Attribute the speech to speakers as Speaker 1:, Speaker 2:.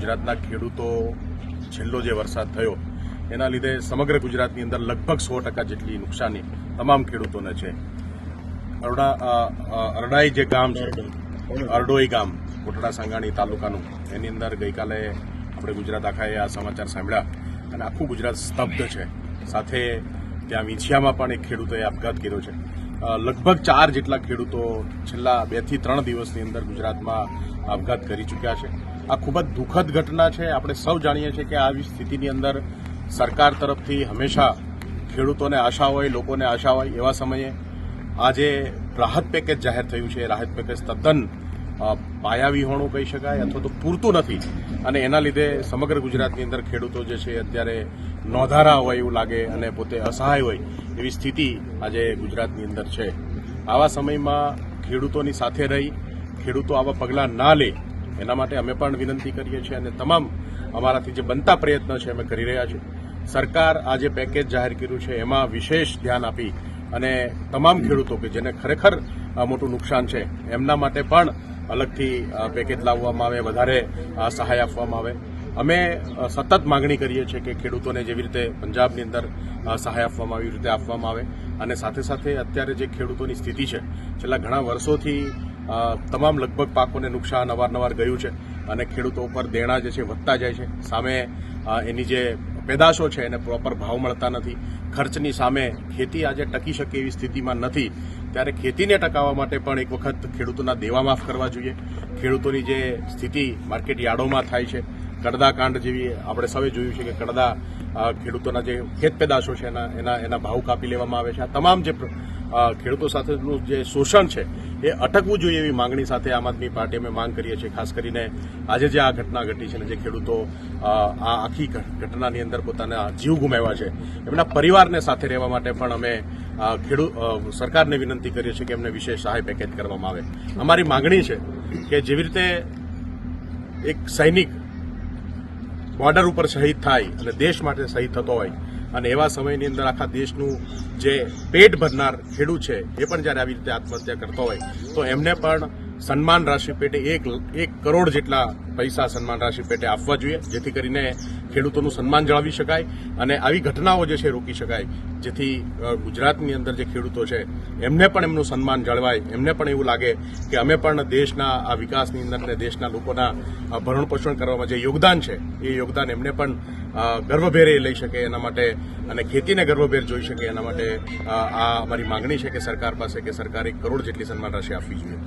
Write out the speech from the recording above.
Speaker 1: ગુજરાતના ખેડૂતો છેલ્લો જે વરસાદ થયો, એના લીધે સમગ્ર ગુજરાતની અંદર લગભગ સો ટકા જેટલી નુકસાની તમામ ખેડૂતોને છે. અરડા અરડાઈ જે ગામ છે, અરડોઈ ગામ, કોટડા સાંગાણી તાલુકાનું, એની અંદર ગઈકાલે આપણે ગુજરાત આખાએ આ સમાચાર સાંભળ્યા અને આખું ગુજરાત સ્તબ્ધ છે. સાથે ત્યાં વિંછિયામાં પણ એક ખેડૂતોએ આપઘાત કર્યો છે. લગભગ ચાર જેટલા ખેડૂતો છેલ્લા બેથી ત્રણ દિવસની અંદર ગુજરાતમાં આપઘાત કરી ચૂક્યા છે. આ ખૂબ જ દુઃખદ ઘટના છે. આપણે સૌ જાણીએ છીએ કે આવી સ્થિતિની અંદર સરકાર તરફથી હંમેશા ખેડૂતોને આશા હોય, લોકોને આશા હોય એવા સમયે આજે રાહત પેકેજ જાહેર થયું છે. રાહત પેકેજ તદ્દન પાયાવિહોણું કહી શકાય અથવા તો પૂરતું નથી. અને એના લીધે સમગ્ર ગુજરાતની અંદર ખેડૂતો જે છે અત્યારે નોંધારા હોય એવું લાગે અને પોતે અસહાય હોય એવી સ્થિતિ આજે ગુજરાતની અંદર છે. આવા સમયમાં ખેડૂતોની સાથે રહી, ખેડૂતો આવા પગલાં ના લે, એના માટે અમે પણ વિનંતી કરીએ છીએ અને તમામ અમારાથી જે બનતા પ્રયત્ન છે અમે કરી રહ્યા છીએ. સરકાર આ જે પેકેજ જાહેર કર્યું છે, એમાં વિશેષ ધ્યાન આપી અને તમામ ખેડૂતો કે જેને ખરેખર મોટું નુકસાન છે, એમના માટે પણ અલગથી પેકેજ લાવવામાં આવે, વધારે સહાય આપવામાં આવે. અમે સતત માગણી કરીએ છીએ કે ખેડૂતોને જેવી રીતે પંજાબની અંદર સહાય આપવામાં આવી, રીતે આપવામાં આવે. અને સાથે સાથે અત્યારે જે ખેડૂતોની સ્થિતિ છે, છેલ્લા ઘણા વર્ષોથી તમામ લગભગ પાકોને નુકસાન અવારનવાર ગયું છે અને ખેડૂતો ઉપર દેણા જે છે વધતા જાય છે. સામે એની જે પેદાશો છે એને પ્રોપર ભાવ મળતા નથી. ખર્ચની સામે ખેતી આજે ટકી શકે એવી સ્થિતિમાં નથી. ત્યારે ખેતીને ટકાવવા માટે પણ એક વખત ખેડૂતોના દેવા માફ કરવા જોઈએ. ખેડૂતોની જે સ્થિતિ માર્કેટ યાર્ડોમાં થાય છે કડદાકાંડ જેવી આપણે સૌએ જોયું છે કે કડદા ખેડૂતોના જે ખેત પેદાશો છે એના એના એના ભાવ કાપી લેવામાં આવે છે. આ તમામ જે ખેડૂતો સાથેનું જે શોષણ છે એ અટકવું જોઈએ એવી માંગણી સાથે આમ આદમી પાર્ટી અમે માંગ કરીએ છીએ. ખાસ કરીને આજે જે આ ઘટના ઘટી છે ને જે ખેડૂતો આ આખી ઘટનાની અંદર પોતાના જીવ ગુમાવ્યા છે, એમના પરિવારને સાથે રહેવા માટે પણ અમે ખેડૂત સરકારને વિનંતી કરીએ છીએ કે એમને વિશેષ સહાય પેકેજ કરવામાં આવે. અમારી માંગણી છે કે જેવી રીતે એક સૈનિક બોર્ડર ઉપર શહીદ થાય અને દેશ માટે શહીદ થતો હોય. અને એવા સમયની અંદર આખા દેશનું જે પેટ ભરનાર ખેડૂત છે, એ પણ જ્યારે આવી રીતે આત્મહત્યા કરતો હોય, તો એમને પણ સન્માન રાશિ પેટે એક એક કરોડ જેટલા પૈસા સન્માન રાશિ પેટે આપવા જોઈએ. જેથી કરીને ખેડૂતોનું સન્માન જળાવી શકાય અને આવી ઘટનાઓ જે છે રોકી શકાય. જેથી ગુજરાતની અંદર જે ખેડૂતો છે, એમને પણ એમનું સન્માન જળવાય. એમને પણ એવું લાગે કે અમે પણ દેશના, આ વિકાસની અંદર અને દેશના લોકોના ભરણ પોષણ કરવામાં જે યોગદાન છે, એ યોગદાન એમને પણ ગર્વભેરે લઈ શકે એના માટે અને ખેતીને ગર્વભેર જોઈ શકે એના માટે આ અમારી માંગણી છે કે સરકાર પાસે કે સરકાર એક કરોડ જેટલી સન્માન રાશિ આપવી જોઈએ.